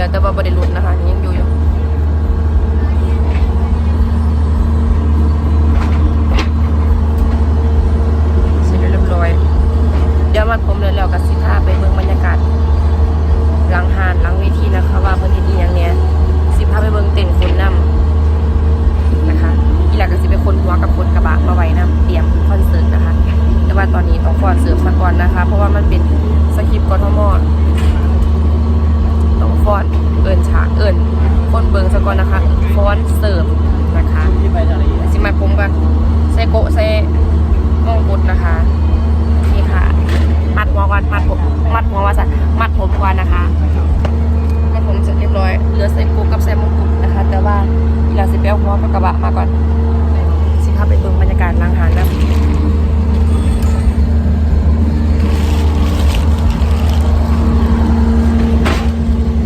แล้ว แต่ว่าบริลุดนะคะยังอยู่อยู่เสร็จเรียบร้อย เดี๋ยวมันผมเลยแล้วกับสิท่าไปเมืองบรรยากาศหลังหานหลังเวทีนะคะ ว่าเพิ่นเฮ็ดอีหยังเนี่ยสิพาไปเบิ่งเต้นคนนำนะคะอีหลักก็สิไปคนหัวกับคนกระบะมาไว้นำเตรียมคอนเสิร์ตนะคะ แต่ว่าตอนนี้ต้องฟอนเสิร์ฟมาก่อนนะคะ เพราะว่ามันเป็นสคริปต์กทมต้องฟอนเอิญฉากเอิญคนเบิงซะก่อนนะคะฟอนเสิร์ฟนะคะ ที่ไปอะไร สิมาผมกันใส่โกะใส่มงกุฎนะคะ นี่ค่ะ มัดหัวก่อนมัดผมมัดหัวว่าสัน มันนะคะมัดผมเสร็จเรียบร้อย เหลือใส่โกะกับใส่มงกุฎนะคะ แต่ว่าอีลาสิเปียวหัวกับกระบะมาก่อน สิพาไปเบิ่งบรรยากาศล้างหานนะ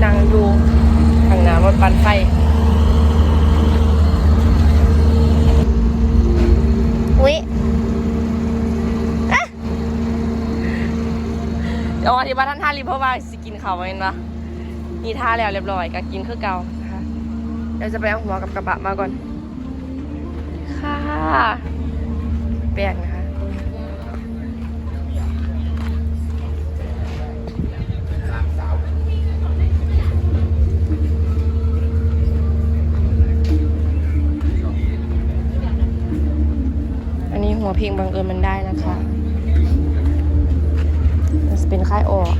นั่งดูทางหน้ำรถปันไฟอุ้ยอะเดี๋ยวอธิบายท่านท่ารีเพราะว่า ขาเห็นปะนี่ท่าแล้วเรียบร้อยก็กินคือเก่านะคะเดี๋ยวจะไปเอาหัวกับกระบะมาก่อน ค่ะแป้งนะคะอันนี้หัวเพลงบังเอิญมันได้นะคะจะเป็นค่ายออก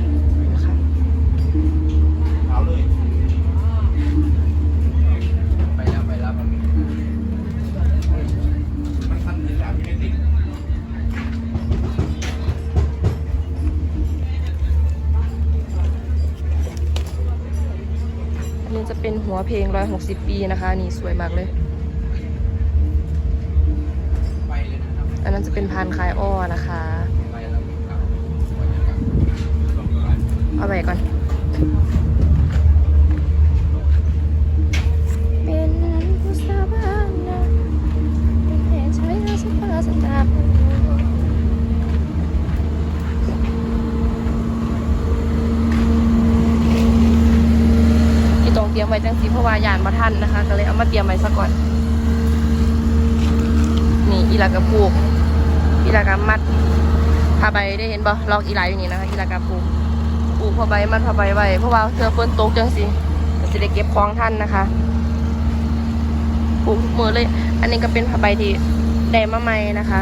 นี้จะเป็นหัวเพลง160ปีนะคะ นี่สวยมากเลย อันนั้นจะเป็นพานคายอ้อนะคะ เอาไปก่อน เป็นผู้สาวบ้านนะเป็นแม่ใช้ราสตาสตาร์ที่ต้องเตรียมไว้ จังสีเพราะว่ายานมาทันนะคะ ก็เลยเอามาเตรียมไว้ซะก่อน นี่อีลากระปูกอีลากระมัดผ้าใบได้เห็นบ่ลอกอีหลายอย่างนี้นะคะอีลากระปูกปูกผ้าใบมันผ้าใบไว้เพราะว่าเสื้อเปิ้นตกจังสิก็สิได้เก็บของท่านนะคะปูกทุกมือเลย อันนี้ก็เป็นผ้าใบที่ได้มาใหม่นะคะ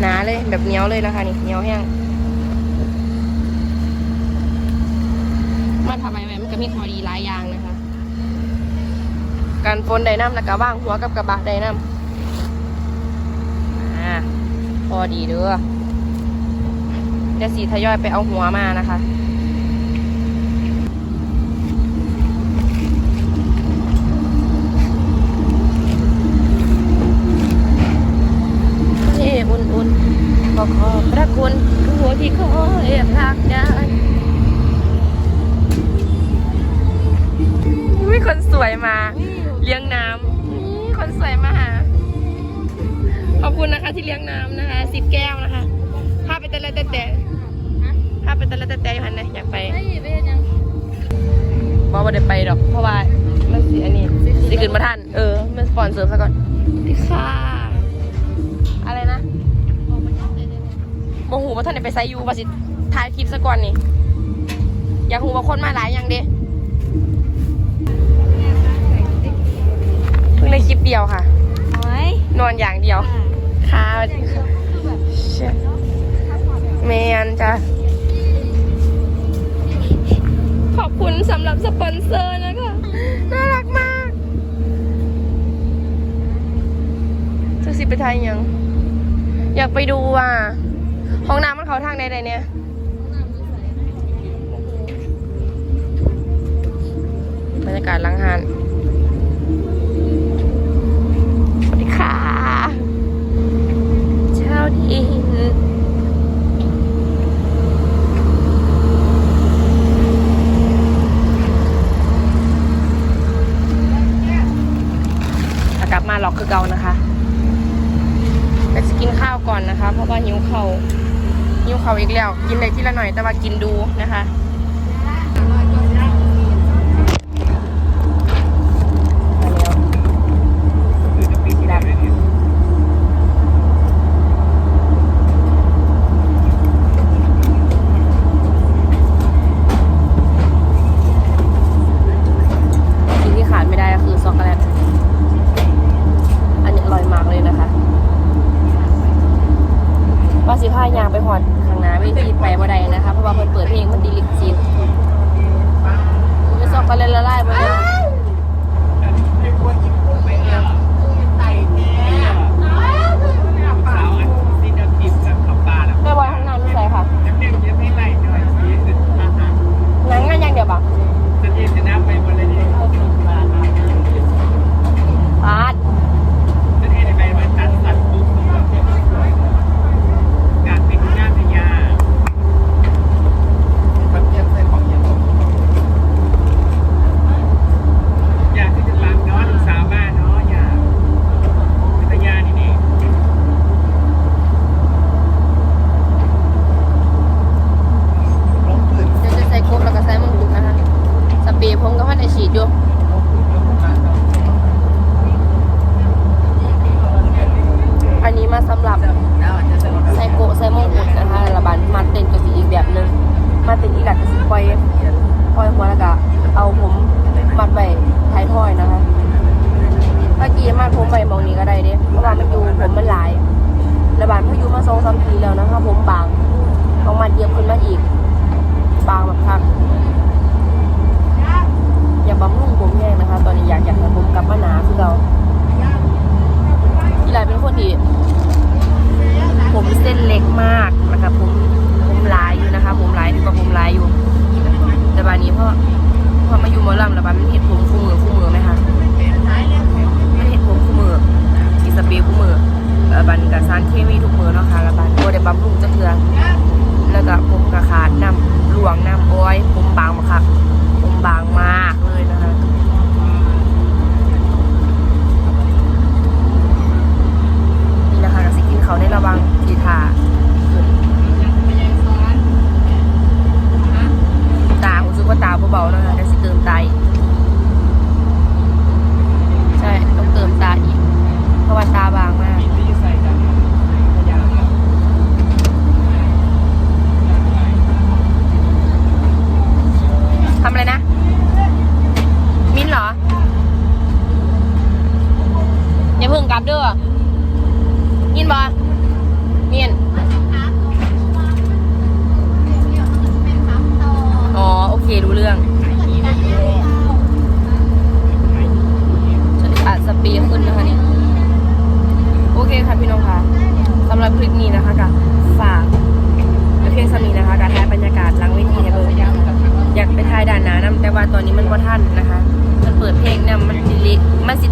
หนาเลยแบบเหนียวเลยนะคะ นี่เหนียวแห้งมันผ้าใบไว้มันก็มีข้อดีหลายอย่าง การฝนไดน้ำแล้วก็ว่างหัวกับกระบะไดน้ำอ่าพอดีเด้อเดี๋ยวสีทยอยไปเอาหัวมานะคะที่อุ่นๆขอขอบพระคุณหัวที่คอยรักได้มีคนสวยมา เลี้ยงน้ำนี่คนสวยมาหา ขอบคุณนะคะที่เลี้ยงน้ำนะคะสิบแก้วนะคะพาไปแต่ละแต่แต่พาไปแต่ละแต่แต่อยู่หันนะอยากไปไม่ไปเฮ็ดหยังบอกว่าได้ไปดอก เพราะว่ามันสีอันนี้สีขึ้นมาทันเออมันสปอนเซอร์ซะก่อนดีค่ะ อะไรนะออกมาจังเลยได้ไหมโมหูว่าท่านได้ไปไซยูว่าสิถ่ายคลิปซะก่อนนี่อยากหูว่าคนมาหลายอย่างเด้ งเลยคลิปเดียวค่ะ โอ้ยนอนอย่างเดียว ค่ะสวัสดีค่ะเชี่ยเมนจ้ะขอบคุณสำหรับสปอนเซอร์นะคะ น่ารักมากจะสิไปไทยยัง อยากไปดูอะห้องน้ำมันเขาทางใดๆเนี่ยบรรยากาศหลังหาน เช้าดินกลับมาล็อกคือเก่านะคะไปจะกินข้าวก่อนนะคะ เพราะว่าหิวเขาวหิวเขาอีกแล้ว กินได้ทีละหน่อยแต่ว่ากินดูนะคะ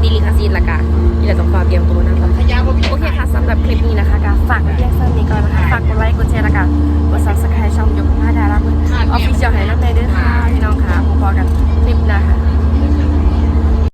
ติลิคาซีนละกันี่แหละต้องฟ้าเตรียมตัวนะคะโอเคค่ะสำหรับคลิปนี้นะคะกะฝากไเพียงเท่านี้ก่อนนะคะฝากกดไลค์กดแชร์ละกะกดซับสไครต์ช่องยกผ้าดาราออฟฟิเชียลให้น้องเมย์ด้วยค่ะพี่น้องค่ะพบกันคลิปหน้าค่ะ